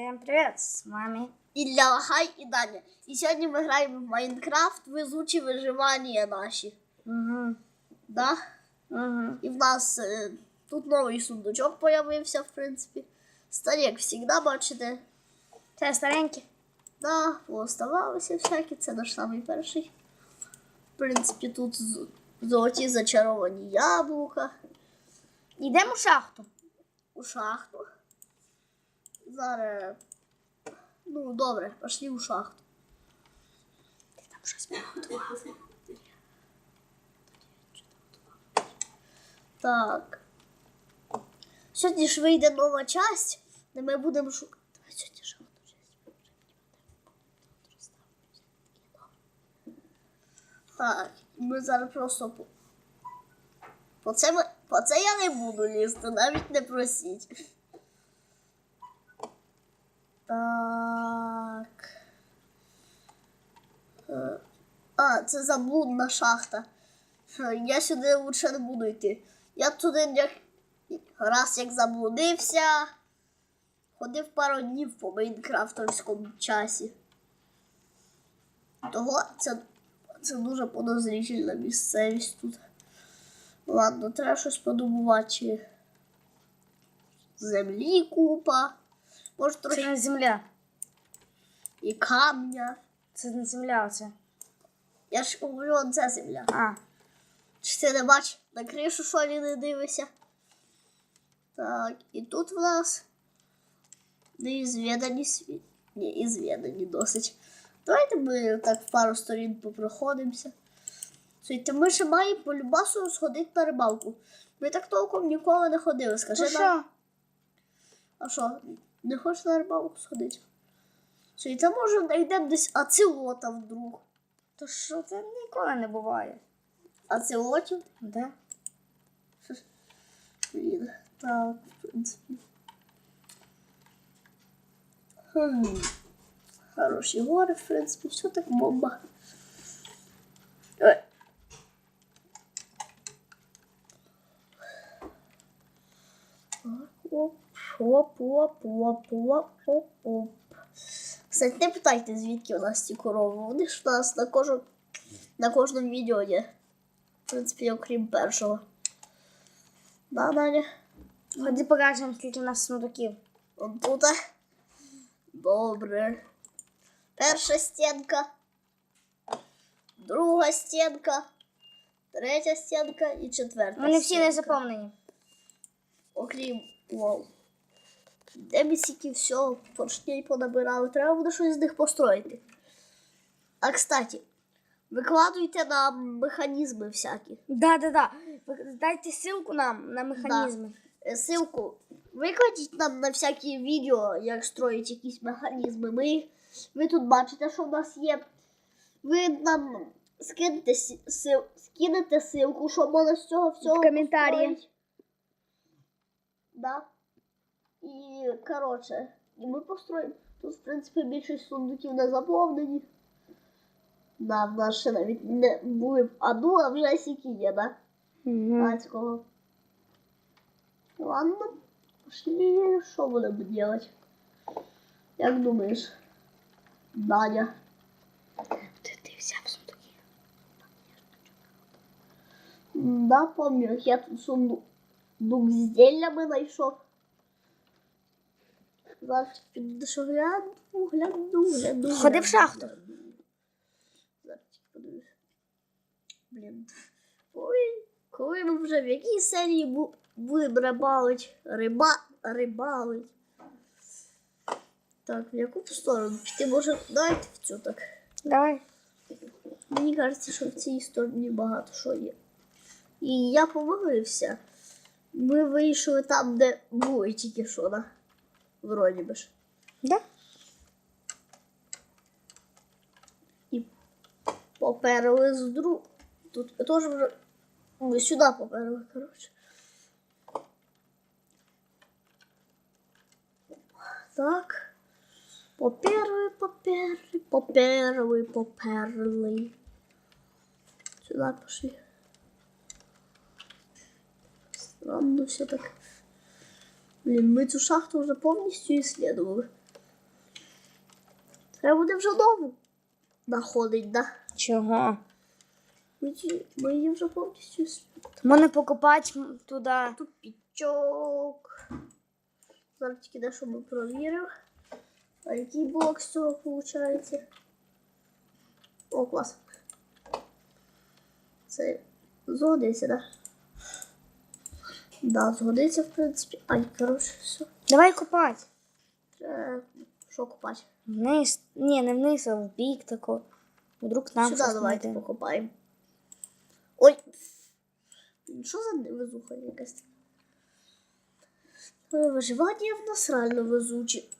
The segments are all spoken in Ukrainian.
Всем привет, с вами Ілля Лагай і Даня. І сьогодні ми граємо в Майнкрафт везучі виживання наші. угу. Да? Угу. І в нас е, тут новий сундучок появився, в принципі. Старі, як завжди, бачите. Це старенький. Да, пооставалися всякі, це наш самий перший. В принципі, тут з- золоті зачаровані яблука Йдемо в шахту. у шахту. Зараз. Ну, добре, пішли у шахту. Ти там щось приготував. Так. Сьогодні ж вийде нова часть, де ми будемо шукати. Давай сьогодні ще одну часть. Так, ми зараз просто по. По це, ми... по це я не буду лізти, навіть не просіть. Так. Е, А, це заблудна шахта. Я сюди лучше не буду йти. Я туди як... раз як заблудився, ходив пару днів по майнкрафтовському часі. Того це, це дуже подозрительна місцевість тут. Ладно, треба щось подумувати. Чи землі купа, може Це трохи не земля. і камня. Це не земля, оце. Я ж говорю, це земля. А, Чи ти не бачиш на кришу, що не дивишся? Так, і тут в нас неізвідані світ. Ні, ізвідані досить. Давайте ми так в пару сторін попроходимося. Слухайте, ми ще маємо по любасу сходити на рибалку. Ми так толком ніколи не ходили. Скажи нам. А що, не хочеш на рибалку сходити? Слухайте, може знайдемо десь ацилота вдруг. То що це ніколи не буває. Ацилотів? Да? Блін, так, в принципі. Хм. Хороші гори, в принципі, все так бомба. Ой. Оп, оп, оп, оп, оп, оп, оп. Кстати, не питайте, звідки у нас ці корови. Вони ж у нас на кожному, на кожному відео є. В принципі, окрім першого. Да, Даня? Ходи покажемо, скільки у нас сундуків. Он тут. Добре. Перша стінка. Друга стінка. Третя стінка і четверта. Вони всі не заповнені. Окрім вол. Де ми стільки всього поршней понабирали, треба буде щось з них построїти. А кстати, викладуйте нам механізми всякі. Да, да, да. Ви Дайте ссылку нам на механізми. Е, Ссылку викладіть нам на всякі відео, як строїть якісь механізми. Ми, ви тут бачите, що в нас є. Ви нам скинете, сі- сил, скинете ссылку, що можна з цього всього. В коментарі. построїть. Да. І, коротше, і ми построїмо. Тут, в принципі, більшість сундуків не заповнені. Да, в нас ще навіть не були б аду, а вже сіки є, да? Угу. Адського. Ладно, пошли, що будемо делать? Як думаєш, Даня? Ти, ти взяв сундуки. Да, помню, я тут сундук з зіллями знайшов. Зараз піду що гляну, гляну, гляну. Ходи в шахту. Зараз подивлюсь. Блін. Ой, коли ми вже в якій серії бу- будемо рибалить? Риба, рибалить. Так, в яку сторону? Піти може давайте в цю так. Давай. Мені кажеться, що в цій стороні багато що є. І я помилився. Ми вийшли там, де були тільки що, да? Вроді би ж. Да? І поперли з друг. Тут теж вже. Ми сюди поперли, коротше. Так. Поперли, поперли, поперли, поперли. Сюда пошли. Странно все так. Блін, ми цю шахту вже повністю ісследували. Треба буде вже нову находить, да? Чого? Ми, ми її вже повністю с- Тому не покопати м, туди. тупічок. Зараз тільки дещо ми провіримо. А який блок з цього виходить? О, клас. Це згодиться, да? Да, згодиться, в принципі. Ай, коротше, все. Давай копати. Треба що купати? Вниз. Ні, не вниз, а в бік тако. Вдруг нам Сюди щось давайте знайдемо. покопаємо. Ой. Що за невезуха якась? Е, Виживання в нас реально везучі.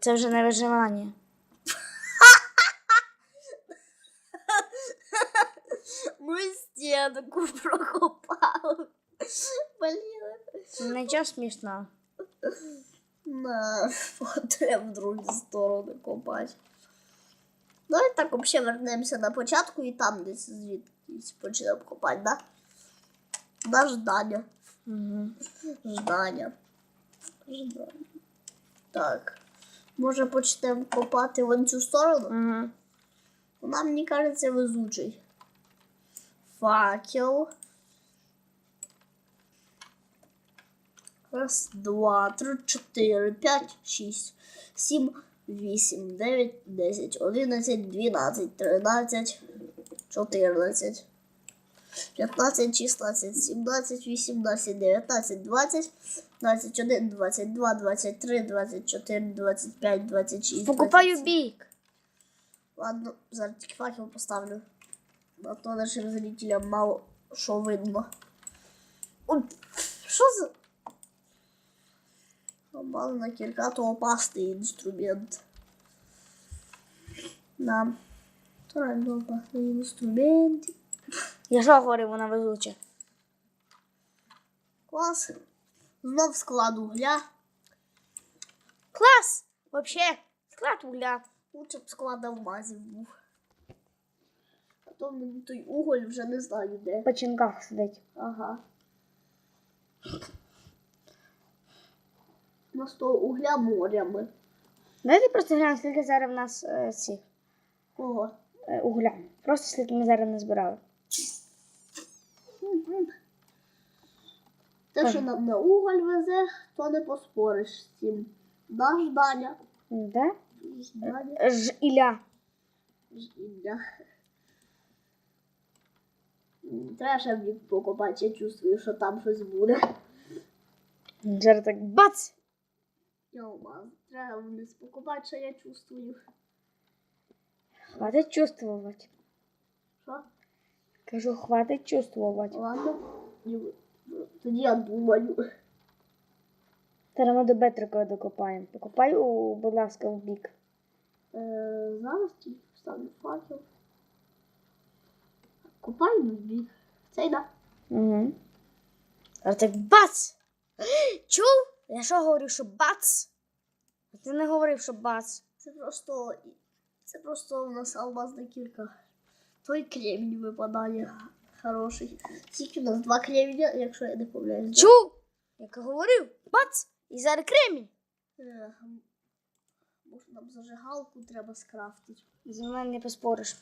Це вже не виживання. Ми стінку прокопали. Блін. Нічого смішного. На, треба в другу сторону копати. Давай так взагалі вернемося на початку і там десь звідки почнемо копати, да? На ждання. Угу. Ждання. Ждання. Так. Може почнемо копати в цю сторону? Угу. Вона, мені кажеться, везучий факел. Раз, два, три, чотири, п'ять, шість, сім, вісім, дев'ять, десять, одинадцять, двінадцять, тринадцять, чотирнадцять, п'ятнадцять, шістнадцять, сімнадцять, вісімнадцять, дев'ятнадцять, двадцять, двадцять один, двадцять два, двадцять три, двадцять чотири, двадцять п'ять, двадцять шість. Покупаю бік. Ладно, зараз тільки факел поставлю. А то нашим зрителям мало що видно. От, що за. Обалена кірка, то опасний інструмент. Да. То реально опасний інструмент. Я що говорив, вона везуча. Клас. Знов склад угля. Клас! Вообще, склад угля. Лучше б склад алмазів був. То мені той уголь вже не знаю де. По чинках сидить. Ага. У нас того угля морями. Давайте просто глянемо, скільки зараз в нас е, цих Кого? е, угля. Просто скільки ми зараз назбирали. Те, що нам на уголь везе, то не поспориш з цим. Наш Даня. Да? Даня. Ж Ілля. Ілля. Треба ще в покопати, я чувствую, що там щось буде. Зараз так бац! Йома, треба вниз покопати, що я чувствую. Хватить чувствувати. Що? Кажу, хватить чувствувати. Ладно. Тоді я думаю. Ми до Бетрика докопаємо. Покопай, будь ласка, в бік. Е, зараз тільки вставлю факел. Купаю в бік. Цей да. Угу. Зараз так бац! Чув? Я що говорив, що бац? А ти не говорив, що бац. Це просто. Це просто у нас алмазна кілька. Той кремінь випадає хороший. Тільки у нас два креміння, якщо я не помиляюсь. Чув? Як я говорив, бац! І зараз кремінь. Е, Може нам зажигалку треба скрафтити. Зі мною не поспориш.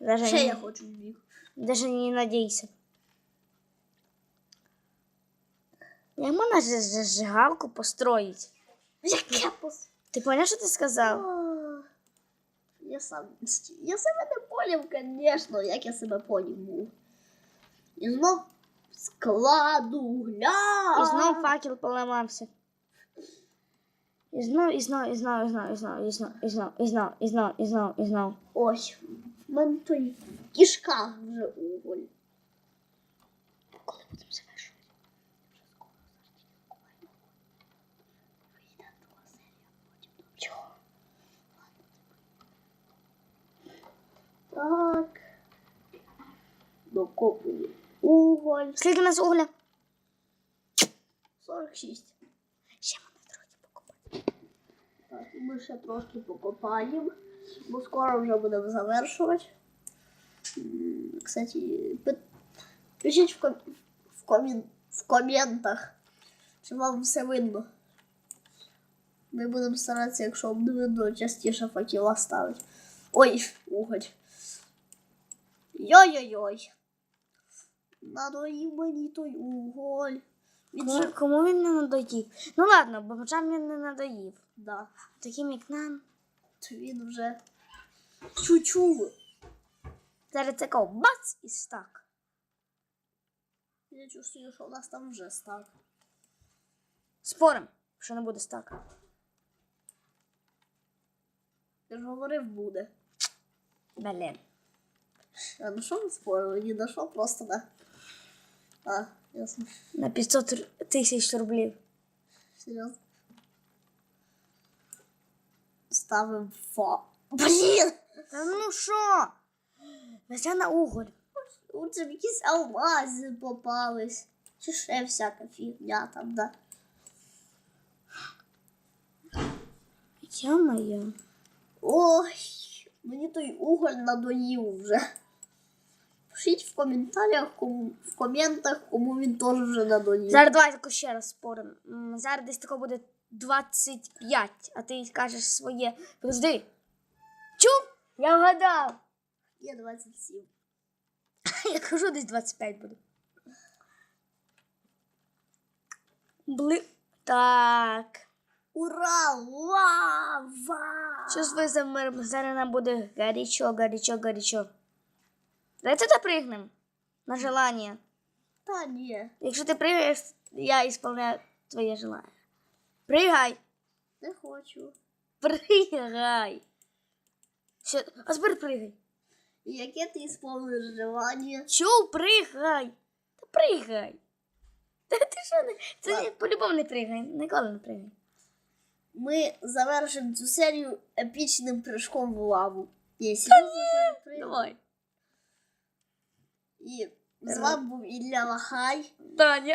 Даже Ще не, я хочу в даже не надійся. Як можна зажигалку построїть? Яке пос... Ти поняв, що ти сказав? Я сам. Я себе не поняв, звісно, як я себе поняв. І знов складу гля. І знов факел поламався. І і знов, і знов, і знов, і знов, і знов, і знов, і знов, і знов, і знов, і знов. Ось, в мене той в кишках вже уголь. Коли будемо завершувати? Чого? Так. Докопую уголь. Скільки у нас угля? 46. Ще мене трохи покупати. Так, і ми ще трошки покопаємо, бо скоро вже будемо завершувати. Кстати, пи- пишіть в, ком... в, комін... в коментах, чи вам все видно. Ми будемо старатися, якщо вам не видно, частіше факела ставити. Ой, уголь. Йой-йой-йой. Надоїв мені той уголь. Він Кому, же... кому він не надоїв? Ну ладно, богачам він не надоїв. Да. Таким як нам. Він вже чу-чу. Зараз такого бац і стак. Я чувствую, що у нас там вже стак. Спорим, що не буде стака. Я ж говорив, буде. Блін. А на що ми спорили? Ні на що, просто на. А, ясно. На 500 р- тисяч рублів. Серйозно. Ставимо фа. Блін! Ну що? Везя на уголь. Б якісь алмази попались. Чи ще всяка фігня там, да. Йо-моє. Ой, мені той уголь надоїв вже. Пишіть в коментарях, кому, в коментах, кому він теж вже надоїв. Зараз давай тако ще раз спорим. Зараз десь тако буде 25, а ти скажеш своє. Подожди. Чув? Я вгадав. Є 27. Я кажу, десь 25 буде. Бли. Так. Ура! Лава! Що ви за? Зараз нам буде горячо, горячо, горячо. Давайте допригнем. На желание. Та ні, Якщо ти пригаєш, я ісполняю твоє желання. Пригай. не хочу. Пригай. Що? А тепер пригай. І Яке ти сповниш желання? Чув, пригай. Та пригай. Та ти що не? Це не, по-любому не пригай. Ніколи не пригай. Ми завершимо цю серію епічним прыжком в лаву. Ні, серйозно, що не? Давай. І з вами був Ілля Лахай. Таня.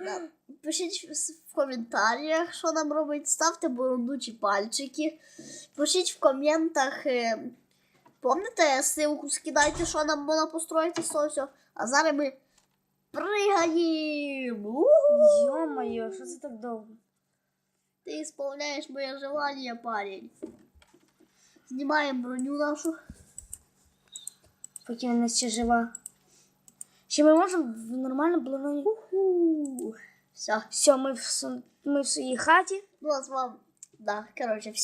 Да. Пишіть в- коментарях, що нам робить. Ставте борондучі пальчики. Пишіть в коментах. е, Помните, ссылку скидайте, що нам можна построїти з. А зараз ми пригаємо. Йо-моє, що це так довго? Ти исполняєш моє желання, парень. Знімаємо броню нашу. Поки вона ще жива. Ще ми можемо в нормальному плані. Уху. Все. Все, ми в, ми в своїй хаті. Ну, а з вами. Да, коротше,